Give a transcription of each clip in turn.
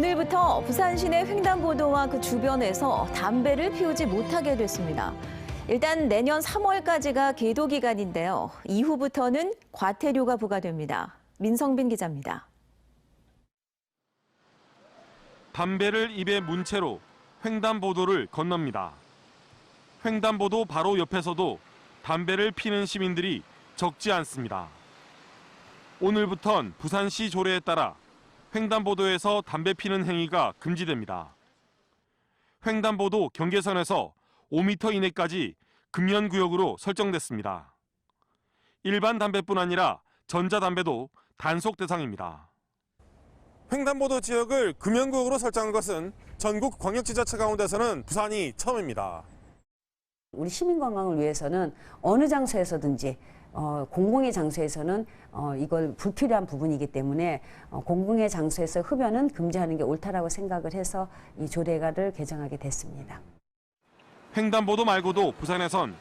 오늘부터 부산 시내 횡단보도와 그 주변에서 담배를 피우지 못하게 됐습니다. 일단 내년 3월까지가 계도 기간인데요. 이후부터는 과태료가 부과됩니다. 민성빈 기자입니다. 담배를 입에 문 채로 횡단보도를 건넙니다. 횡단보도 바로 옆에서도 담배를 피는 시민들이 적지 않습니다. 오늘부턴 부산시 조례에 따라 횡단보도에서 담배 피는 행위가 금지됩니다. 횡단보도 경계선에서 5m 이내까지 금연구역으로 설정됐습니다. 일반 담배뿐 아니라 전자담배도 단속 대상입니다. 횡단보도 지역을 금연구역으로 설정한 것은 전국 광역지자체 가운데서는 부산이 처음입니다. 우리 시민 건강을 위해서는 어느 장소에서든지 어, 공공의 장소에서는 어, 이걸 불필요한 부분이기 때문에 어, 공공의 장소에서 흡연은 금지하는 게 옳다라고 생각을 해서 이 조례가를 개정하게 됐습니다. 횡단보도 말고도 부산에선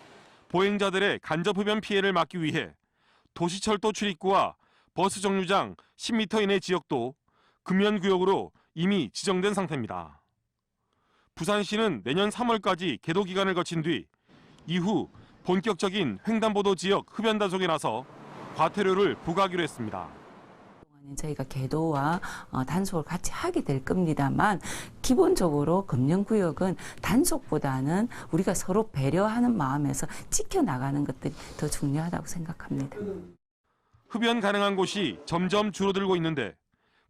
보행자들의 간접 흡연 피해를 막기 위해 도시철도 출입구와 버스 정류장 10m 이내 지역도 금연구역으로 이미 지정된 상태입니다. 부산시는 내년 3월까지 계도 기간을 거친 뒤 이후 본격적인 횡단보도 지역 흡연 단속에 나서 과태료를 부과하기로 했습니다. 저희가 계도와 어, 단속을 같이 하게 될 겁니다만 기본적으로 금연구역은 단속보다는 우리가 서로 배려하는 마음에서 지켜나가는 것들이 더 중요하다고 생각합니다. 흡연 가능한 곳이 점점 줄어들고 있는데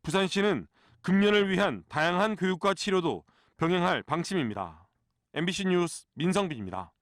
부산시는 금연을 위한 다양한 교육과 치료도 병행할 방침입니다. MBC 뉴스 민성빈입니다.